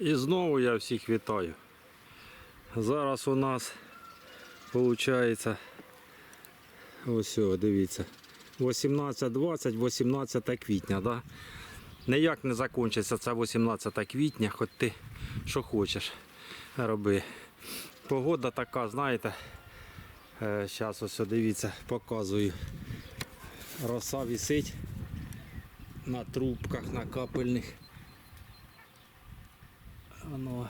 І знову я всіх вітаю. Зараз у нас виходить ось дивіться. 18-20, 18 квітня, да? Ніяк не закінчиться це 18 квітня, хоч ти що хочеш роби. Погода така, знаєте. Зараз ось дивіться, показую. Роса висить на трубках, на капельних. Воно.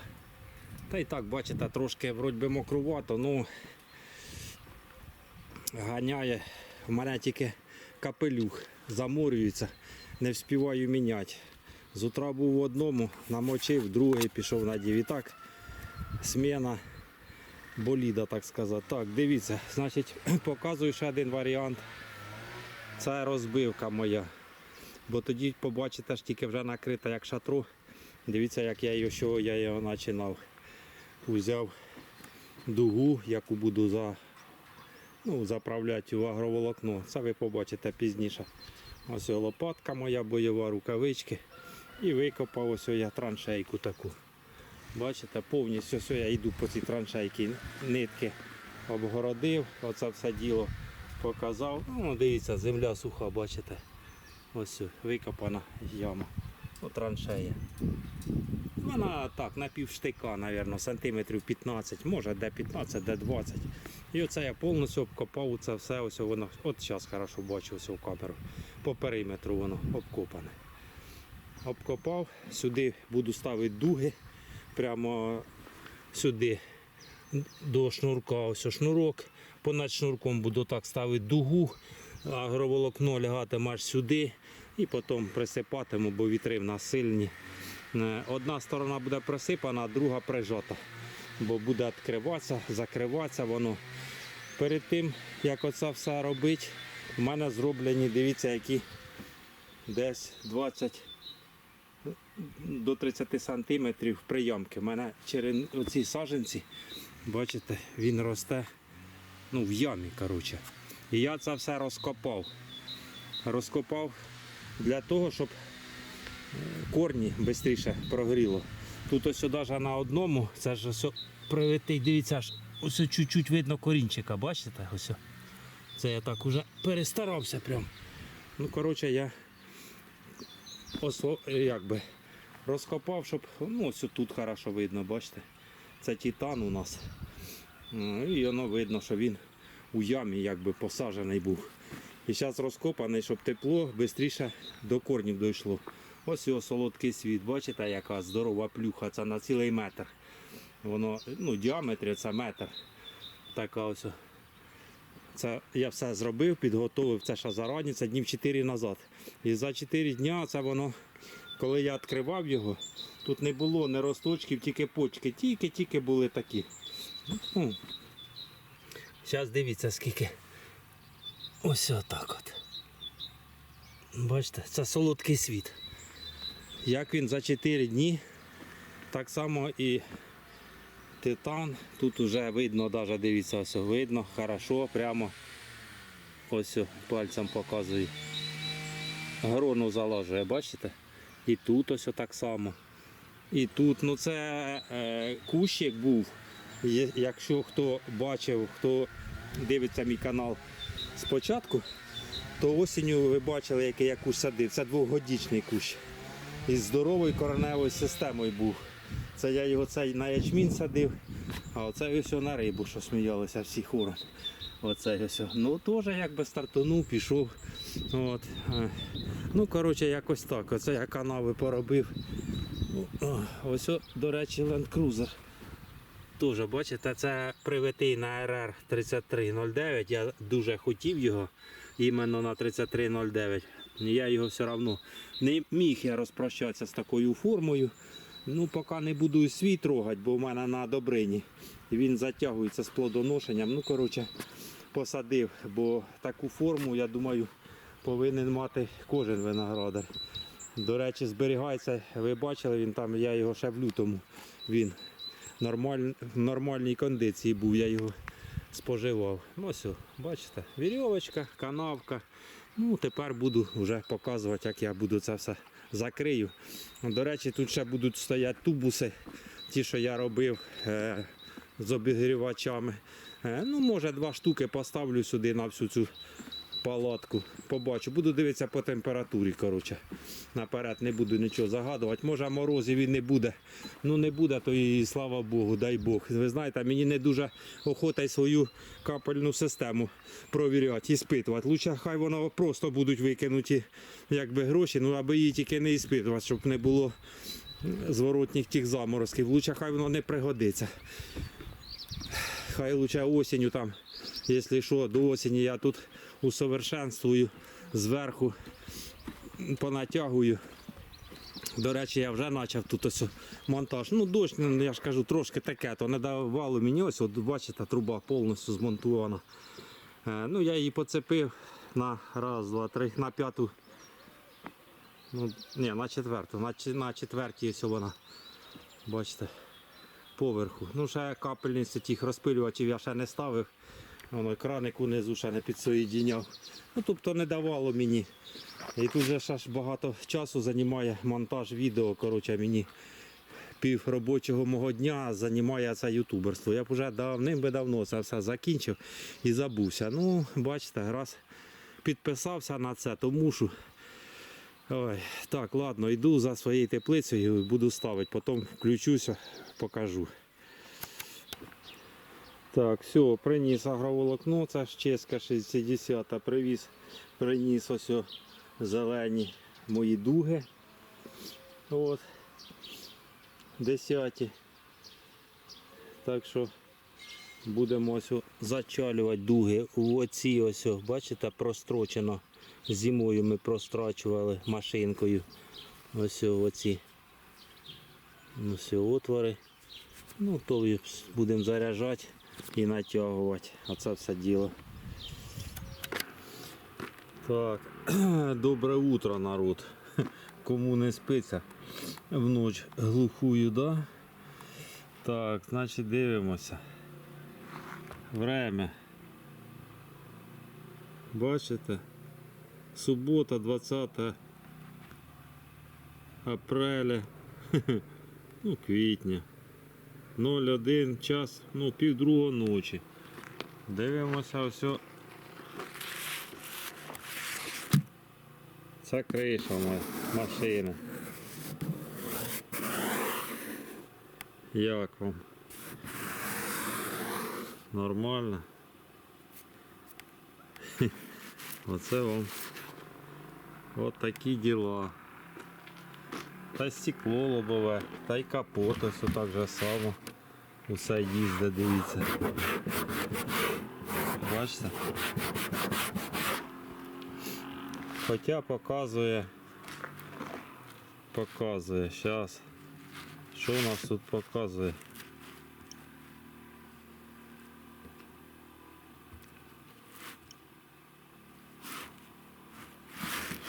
Та й так, бачите, трошки вроді мокрувато, ну ганяє. У мене тільки капелюх замурюється, не вспіваю міняти. З утра був в одному, намочив, другий пішов надів. І так, сміна боліда, так сказати. Так, дивіться, значить, показую ще один варіант. Це розбивка моя. Бо тоді побачите ж тільки вже накрита як шатру. Дивіться, як я його, що я його починав. Взяв дугу, яку буду за, ну, заправляти в агроволокно. Це ви побачите пізніше. Ось лопатка моя бойова, рукавички. І викопав ось я траншейку таку. Бачите, повністю ось я йду по цій траншейці. Нитки обгородив, оце все діло показав. Ну, дивіться, земля суха, бачите. Ось викопана яма. Траншея. Вона так, на півштика, мабуть, сантиметрів 15, може де 15, де 20. І оце я повністю обкопав це все, ось воно, от зараз хорошо бачу ось в камеру. По периметру воно обкопане. Обкопав, сюди буду ставити дуги, прямо сюди до шнурка, ось шнурок. Понад шнурком буду так ставити дугу, агроволокно лягатиме аж сюди і потім присипатиму, бо вітри в нас сильні. Е, Одна сторона буде присипана, а друга прижата. Бо буде відкриватися, закриватися воно. Перед тим, як оце все робити, в мене зроблені, дивіться, які десь 20 до 30 сантиметрів прийомки. У мене через оці саженці, бачите, він росте ну, в ямі. коротше. І я це все розкопав. Розкопав для того, щоб е, корні швидше прогріло. Тут ось навіть на одному, це ж ось прилетить, дивіться, аж ось чуть-чуть видно корінчика, бачите? Ось. Це я так уже перестарався прям. Ну, коротше, я ось о- як розкопав, щоб ну, ось тут хорошо видно, бачите. Це титан у нас. Ну, І воно видно, що він у ямі якби посаджений був. І зараз розкопаний, щоб тепло швидше до корнів дійшло. Ось його солодкий світ, бачите, яка здорова плюха, це на цілий метр. Воно, ну, діаметрі це метр. Така ось. Це я все зробив, підготовив це ще зарані, це днів 4 назад. І за 4 дня це воно, коли я відкривав його, тут не було ні росточків, тільки почки, тільки-тільки були такі. Ну, Зараз дивіться скільки. Ось отак от. Бачите, це солодкий світ. Як він за 4 дні, так само і титан. Тут вже видно, навіть дивіться, ось видно, хорошо, прямо ось пальцем показую. Грону залажує, бачите? І тут ось так само. І тут, ну це е, кущик був. Якщо хто бачив, хто дивиться мій канал спочатку, то осінню ви бачили, який я кущ садив. Це двохгодічний кущ. Із здоровою кореневою системою був. Це я його цей на ячмінь садив, а оце ось на рибу, що сміялися всі хором. Оце ось. Ну теж якби стартанув, пішов. От. е. Ну, коротше, якось так. Оце я канави поробив. Ось, до речі, Land Cruiser. Теж, бачите, це привитий на RR 3309. Я дуже хотів його іменно на 3309. Я його все одно не міг я розпрощатися з такою формою. Ну, поки не буду свій трогати, бо в мене на добрині. Він затягується з плодоношенням. Ну, коротше, посадив, бо таку форму, я думаю, повинен мати кожен виноградар. До речі, зберігається, ви бачили, він там, я його ще в лютому. Він нормаль, в нормальній кондиції був, я його споживав. Ну ось, бачите, вірьовочка, канавка. Ну, тепер буду вже показувати, як я буду це все закрию. До речі, тут ще будуть стояти тубуси, ті, що я робив е, з обігрівачами. Е, ну, може, два штуки поставлю сюди на всю цю палатку. Побачу. Буду дивитися по температурі. коротше. Наперед не буду нічого загадувати. Може морозів і не буде. Ну не буде, то і слава Богу, дай Бог. Ви знаєте, мені не дуже охота й свою капельну систему провіряти, іспитувати. Лучше хай воно просто будуть викинуті якби гроші, ну аби її тільки не іспитувати, щоб не було зворотніх тих заморозків. Лучше хай воно не пригодиться. Хай лучше осінню там, якщо що, до осені я тут усовершенствую зверху, понатягую. До речі, я вже почав тут ось монтаж. Ну, дощ, ну, я ж кажу, трошки таке, то не давало мені ось, от бачите, труба повністю змонтована. Е, ну, я її поцепив на раз, два, три, на п'яту. Ну, ні, на четверту, на, на четвертій ось вона. Бачите, поверху. Ну, ще капельниці тих розпилювачів я ще не ставив. Воно краник унизу ще не підсоєдіняв. Ну, тобто не давало мені. І тут же ще ж багато часу займає монтаж відео. Коротше, мені пів робочого мого дня займає це ютуберство. Я б вже давним би давно це все закінчив і забувся. Ну, бачите, раз підписався на це, то мушу. Ой, так, ладно, йду за своєю теплицею, буду ставити, потім включуся, покажу. Так, все, приніс агроволокно, це ж чеська 60 привіз, приніс ось зелені мої дуги. От. Десяті. Так що будемо ось зачалювати дуги. У оці ось, бачите, прострочено. Зимою ми прострачували машинкою. Ось оці. Ось отвори. Ну, то будемо заряджати і натягувати. Оце все діло. Так, добре утро, народ. Кому не спиться в ніч глухую, да? Так, значить дивимося. Время. Бачите? Субота, 20 апреля. Ну, квітня. 01 час, ну, пів другого ночі. Дивимося все. Це криша моя машина. Як вам? Нормально? Оце вам. От такі діла. Та стекло лобове, та й капот ось так же само. Усе їздить, дивіться. Бачите? Хоча показує. Показує. Зараз. Що у нас тут показує?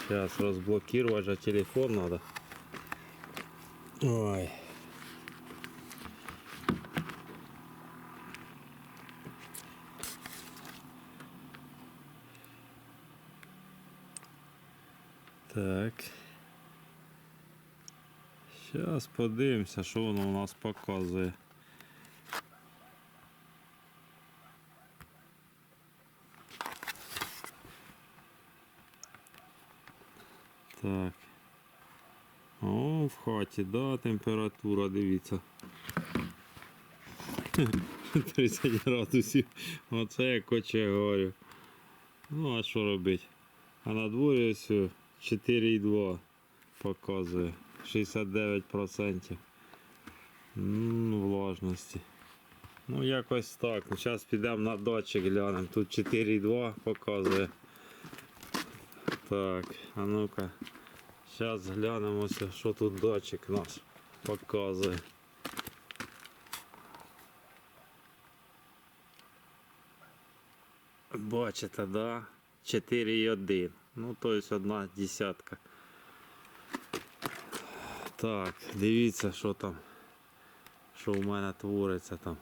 Сейчас разблокировать же телефон надо. Ой. Так. Зараз подивимося, що воно у нас показує. Так. О, в хаті, да, температура, дивіться. 30 градусів. Оце я коче говорю. Ну, а що робити? А на дворі ось 4,2 показує. 69% М, влажності. Ну, якось так. Зараз підемо на датчик глянемо. Тут 4,2 показує. Так, а ну-ка. Зараз глянемо, що тут датчик наш показує. Бачите, да? 4,1. Ну, то есть одна десятка. Так, дивіться, що там. Що у мене твориться там.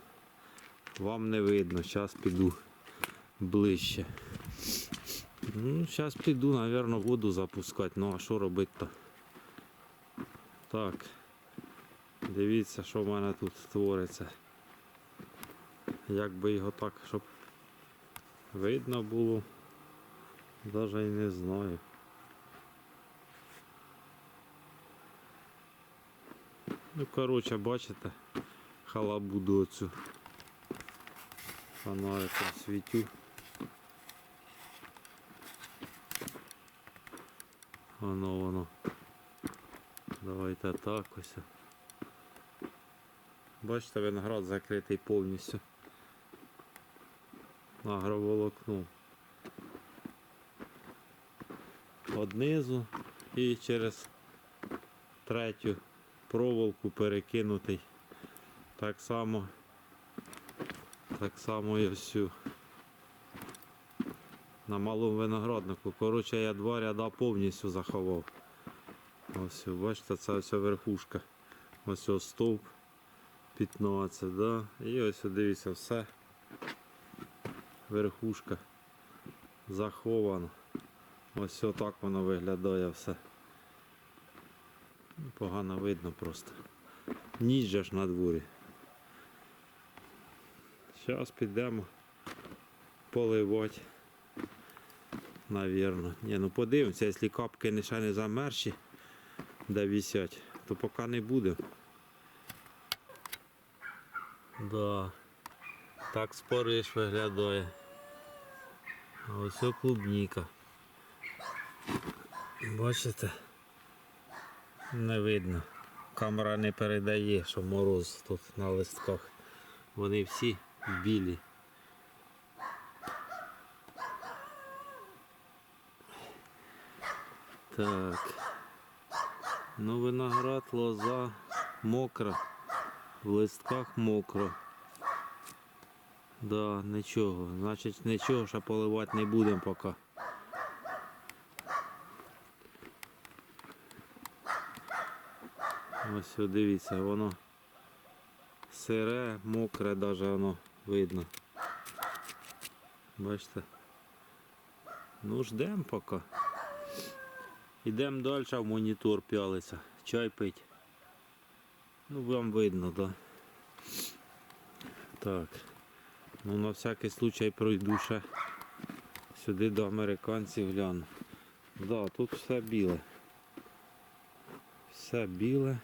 Вам не видно, зараз піду ближче. Ну, зараз піду, напевно, воду запускати. Ну а що робити-то? Так. Дивіться, що в мене тут твориться. Як би його так, щоб видно було, навіть і не знаю. Ну, коротше, бачите, халабуду оцю. Фонариком світю. Воно воно. Давайте так ось. Бачите, виноград закритий повністю. Агроволокном. Однизу і через третю проволоку перекинутий. Так само. Так само і всю. На малому винограднику. Коротше, я два ряда повністю заховав. Ось, бачите, це ось верхушка. Ось ось стовп 15, да? І ось дивіться все. Верхушка захована. Ось так воно виглядає все. Погано видно просто. Ніч же ж на дворі. Зараз підемо поливати. Навірно. Ні, ну подивимося, якщо капки не ще не замерші, де висять, то поки не буде. Да. Так спориш виглядає. А Ось клубніка. Бачите? Не видно. Камера не передає, що мороз тут на листках. Вони всі білі. Так. Ну, виноград, лоза мокра. В листках мокро. Да, нічого. Значить нічого ще поливати не будемо поки. Ось дивіться, воно сире, мокре, навіть воно видно. Бачите? Ну ждемо поки. Йдемо далі, в монітор пялиться. Чай пить. Ну вам видно, да. Так. Ну на всякий случай пройду ще сюди до американців гляну. Да, тут все біле. Все біле.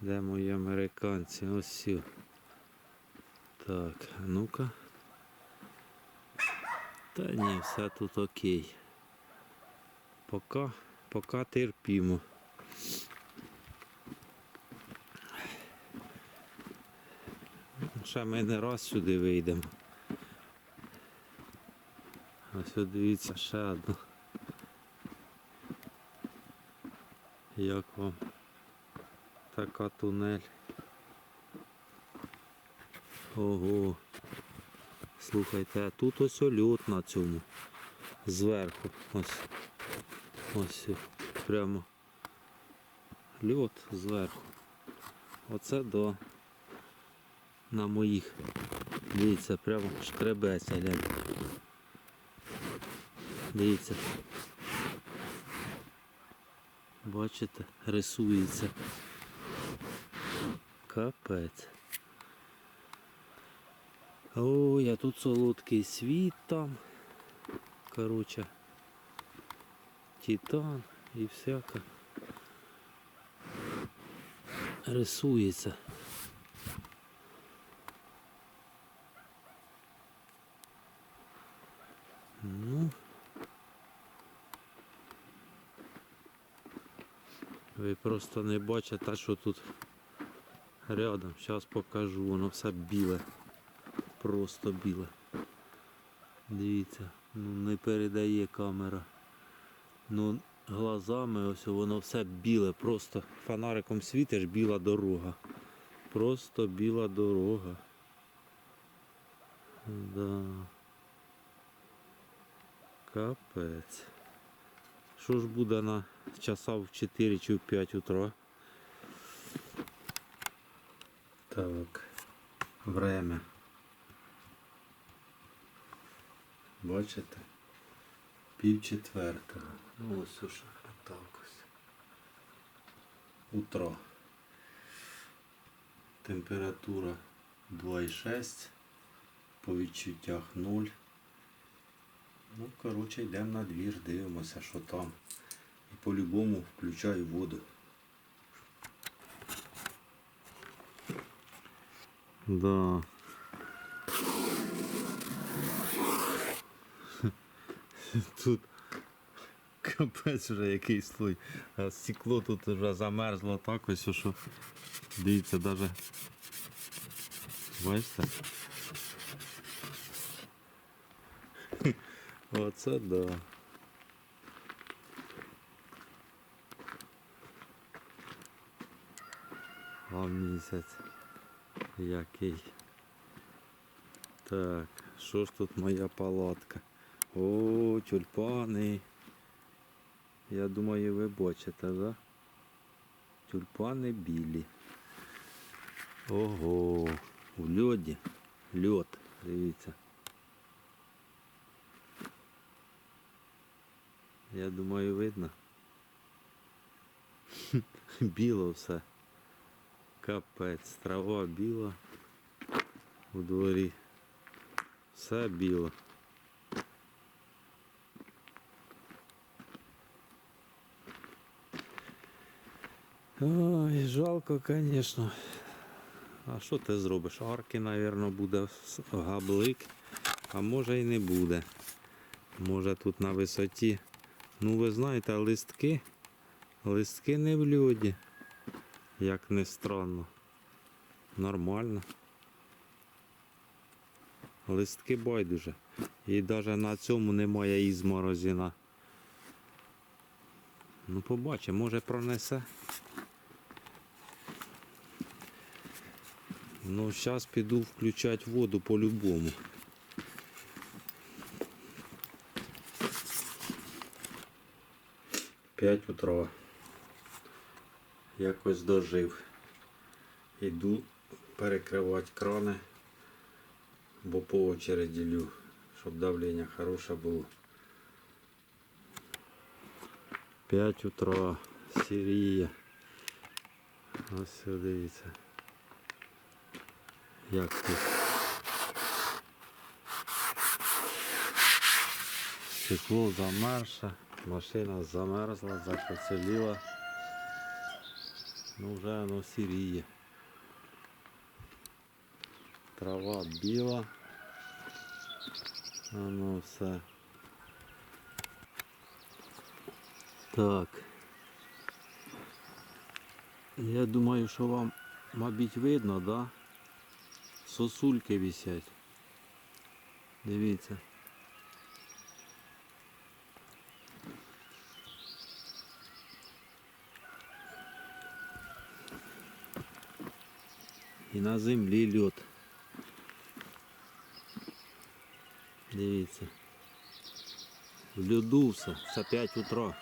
Де мої американці? Ось сі. Так, ну-ка. Та ні, все тут окей. Поки, поки терпімо. Ще ми не раз сюди вийдемо. Ось от дивіться ще одну. Як вам така тунель? Ого. Слухайте, а тут ось льот на цьому. Зверху. Ось. Ось прямо. Льот зверху. Оце до на моїх. Дивіться, прямо шкребеться, гляньте. Дивіться. Бачите, рисується. Капець. Ой, а тут солодкий світ там. Короче. Титан і всяке. Рисується. Ну. Ви просто не бачите, що тут рядом. Зараз покажу, воно все біле. Просто біле. Дивіться, ну не передає камера. Ну глазами ось воно все біле, просто фонариком світиш біла дорога. Просто біла дорога. Да. Капець. Що ж буде на часа в 4 чи в 5 утра? Так. Время. Бачите? Пів четвертого. Ну ось уже так ось. утра. Температура 2,6, по відчуттях 0. Ну, коротше, йдемо на двір, дивимося, що там. І по-любому включаю воду. Да. Тут капець вже якийсь слой. А стекло тут вже замерзло так ось, що дивіться, даже. Бачите? Оце да. А місяць який. Так, що ж тут моя палатка? О, тюльпани. Я думаю, ви бачите, да? Тюльпани білі. Ого, в льоді. Льод, дивіться. Я думаю, видно. Біло все. Капець, трава біла. У дворі. Все біло. Ой, жалко, звісно. А що ти зробиш? Арки, мабуть, буде габлик, а може і не буде. Може тут на висоті. Ну ви знаєте, листки. Листки не в льоді. Як не странно. Нормально. Листки байдуже. І навіть на цьому немає ізморозіна. Ну побачимо, може пронесе. Ну, зараз піду включати воду по-любому. П'ять утра. Якось дожив. Іду перекривати крани, бо по очереді лю, щоб давлення хороше було. П'ять утра. Сірія. Ось сюди дивіться. Як тут? Стекло замерше, машина замерзла, закоцеліла. Ну вже воно сіріє. Трава біла. Воно все. Так. Я думаю, що вам, мабуть, видно, да? Сосульки висять. Дивіться. І на землі льод. Дивіться. В льоду все. Це 5 утра.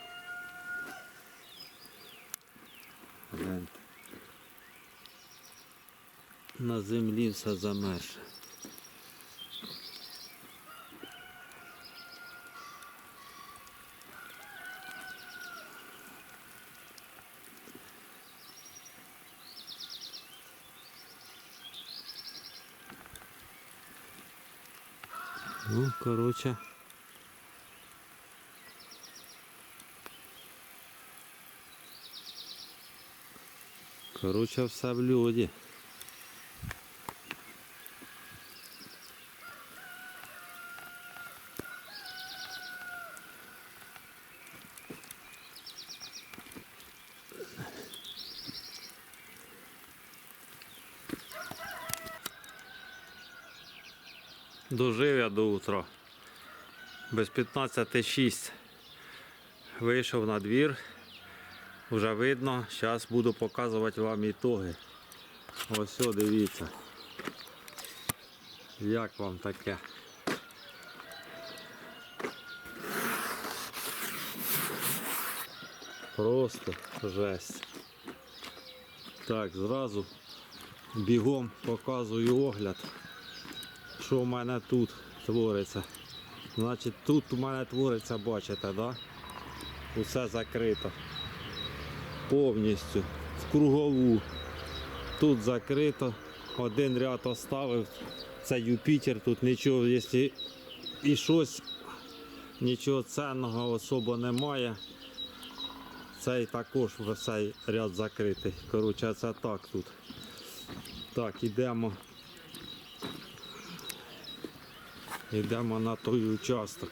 На землі все замерше. Ну, короче. Короче, все в льоді. Без 15.06 вийшов на двір. Вже видно. Зараз буду показувати вам ітоги. Ось о, дивіться. Як вам таке? Просто жесть. Так, зразу бігом показую огляд що в мене тут твориться. Значить тут у мене твориться, бачите, да? Усе закрито. Повністю. В кругову. Тут закрито. Один ряд оставив. Це Юпітер, тут нічого, якщо і щось, нічого цінного особо немає. Цей також цей ряд закритий. Коротше, це так тут. Так, ідемо. Йдемо на той участок.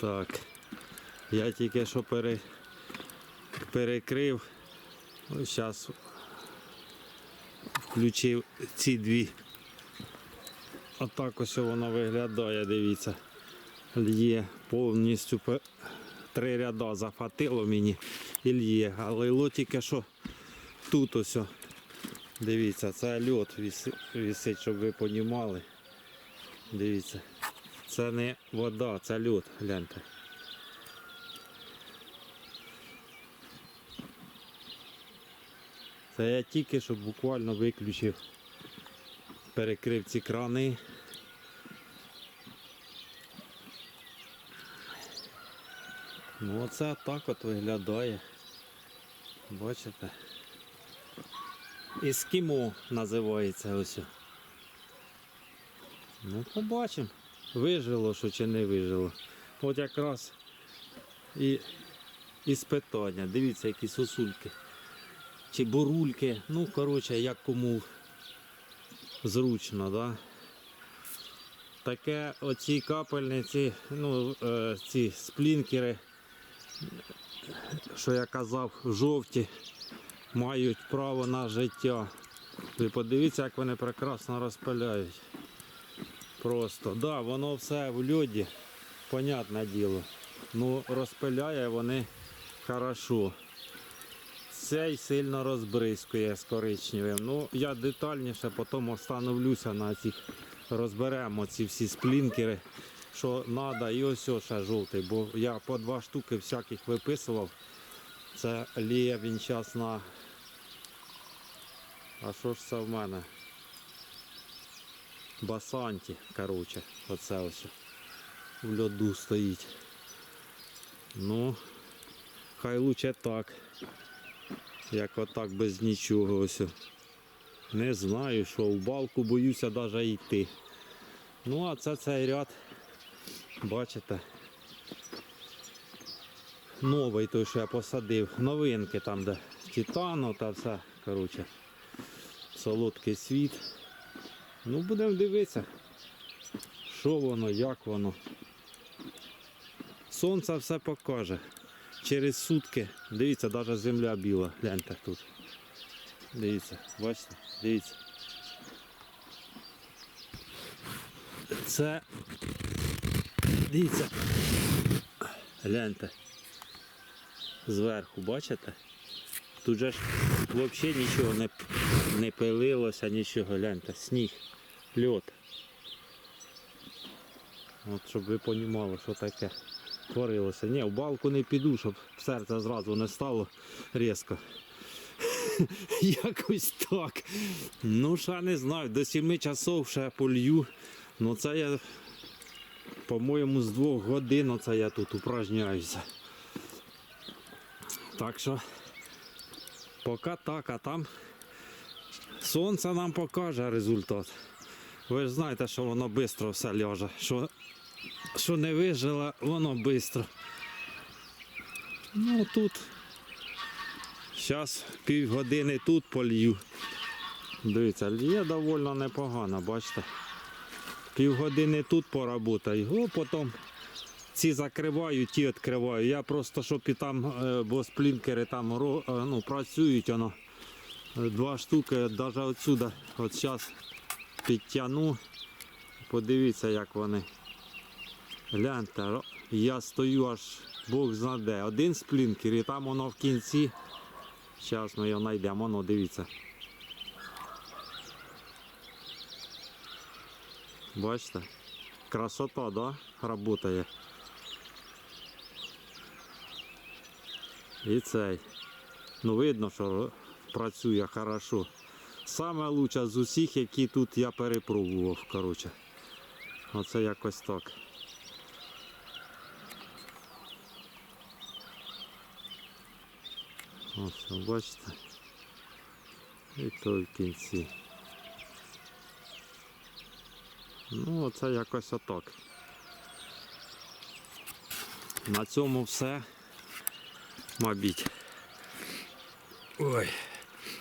Так. Я тільки що пере... перекрив. Зараз включив ці дві. Отак ось воно виглядає, дивіться. Лє повністю три ряда захватило мені і лє. Але льо тільки що тут ось. Дивіться, це льот висить, щоб ви понімали. Дивіться. Це не вода, це льот, гляньте. Це я тільки що буквально виключив, перекрив ці крани. Ну оце так от виглядає. Бачите? Ескімо називається ось. Ну, побачимо, вижило, що чи не вижило. От якраз і, і спитання. Дивіться, які сосульки. Чи бурульки. Ну, коротше, як кому зручно, да? Таке оці капельниці, ну, е, ці сплінкери, що я казав, жовті, мають право на життя. Ви подивіться, як вони прекрасно розпиляють. Просто, да, воно все в льоді, понятне діло. Ну, розпиляє вони хорошо. Цей сильно розбризкує з коричневим. Ну, я детальніше потім встановлюся на цих, розберемо ці всі сплінкери, що треба, і ось ще жовтий, бо я по два штуки всяких виписував. Це ліє він час на. А що ж це в мене? Басанті, коротше, оце ось в льоду стоїть. Ну, хай лучше так. Як отак без нічого ось. Не знаю, що в балку боюся навіть йти. Ну, а це цей ряд, бачите. Новий той, що я посадив. Новинки там, де титану та все. Коротше, солодкий світ. Ну, будемо дивитися, що воно, як воно. Сонце все покаже. Через сутки, дивіться, навіть земля біла. Гляньте тут. Дивіться, бачите, дивіться. Це. Дивіться. Гляньте. Зверху, бачите? Тут же ж взагалі нічого не, не пилилося, нічого, гляньте, сніг, льот. От щоб ви розуміли, що таке творилося. Ні, в балку не піду, щоб серце зразу не стало різко. Якось так. Ну, ще не знаю, до 7 часов ще полью. Ну це я, по-моєму, з двох годин оце я тут упражняюся. Так що, поки так, а там сонце нам покаже результат. Ви ж знаєте, що воно швидко все ляже. Що, що не вижило, воно швидко. Ну тут. Зараз півгодини тут полью. Дивіться, лє доволі непогано, бачите. Півгодини тут поработаю, о, потім ці закриваю, ті відкриваю. Я просто, щоб і там, е, бо сплінкери там е, ну, працюють, воно. Е, Два штуки, навіть отсюда, от зараз підтягну. Подивіться, як вони. Гляньте, я стою аж Бог знаде. Один сплінкер і там воно в кінці. Зараз ми його знайдемо, воно дивіться. Бачите? Красота, да? Работає. І цей. Ну видно, що працює хорошо. Саме лучше з усіх, які тут я перепробував, коротше. Оце якось так. Ось, бачите. І то в кінці. Ну, оце якось отак. На цьому все. Мабуть. Ой,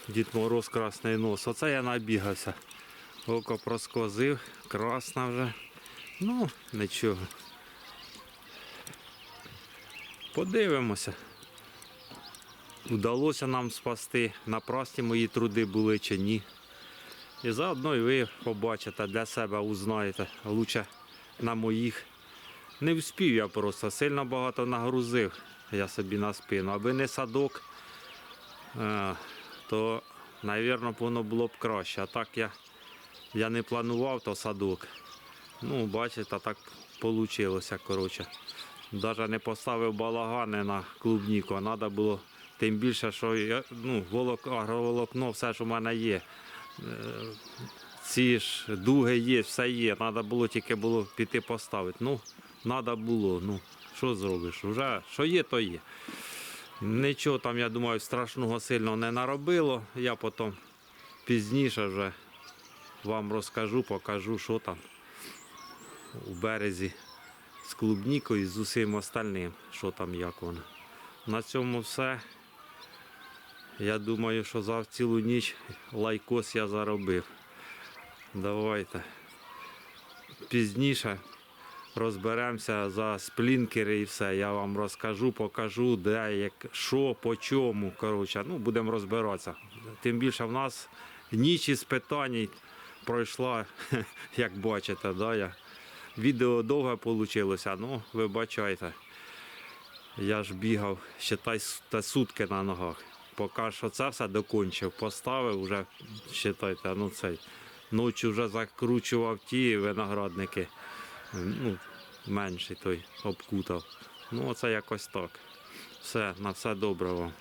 Дід Мороз красний нос. Оце я набігався. Око проскозив, красна вже. Ну, нічого. Подивимося. Вдалося нам спасти, напрасні мої труди були чи ні. І заодно і ви побачите для себе, узнаєте. Лучше на моїх. Не вспів я просто, сильно багато нагрузив я собі на спину. Аби не садок, е, то, мабуть, воно було б краще. А так я, я не планував то садок. Ну, бачите, так вийшло, коротше. Навіть не поставив балагани на клубніку, а треба було тим більше, що я, ну, волок, агроволокно, все ж у мене є. Е, Ці ж дуги є, все є. Треба було тільки було піти поставити. Ну, треба було. Ну, що зробиш? Вже що є, то є. Нічого там, я думаю, страшного сильно не наробило. Я потім пізніше вже вам розкажу, покажу, що там у березі з клубнікою і з усім остальним, що там як воно. На цьому все. Я думаю, що за цілу ніч лайкос я заробив. Давайте. Пізніше розберемося за сплінкери і все. Я вам розкажу, покажу, де, як, що, по чому. Коротше, ну, будемо розбиратися. Тим більше в нас ніч із питань пройшла, як бачите, да, я. Відео довге вийшло, ну вибачайте. Я ж бігав, с- та сутки на ногах. Поки що це все докончив, поставив вже, вважайте, ну цей. Ночі вже закручував ті виноградники. Ну, менший той обкутав. Ну, оце якось так. Все, на все добре вам.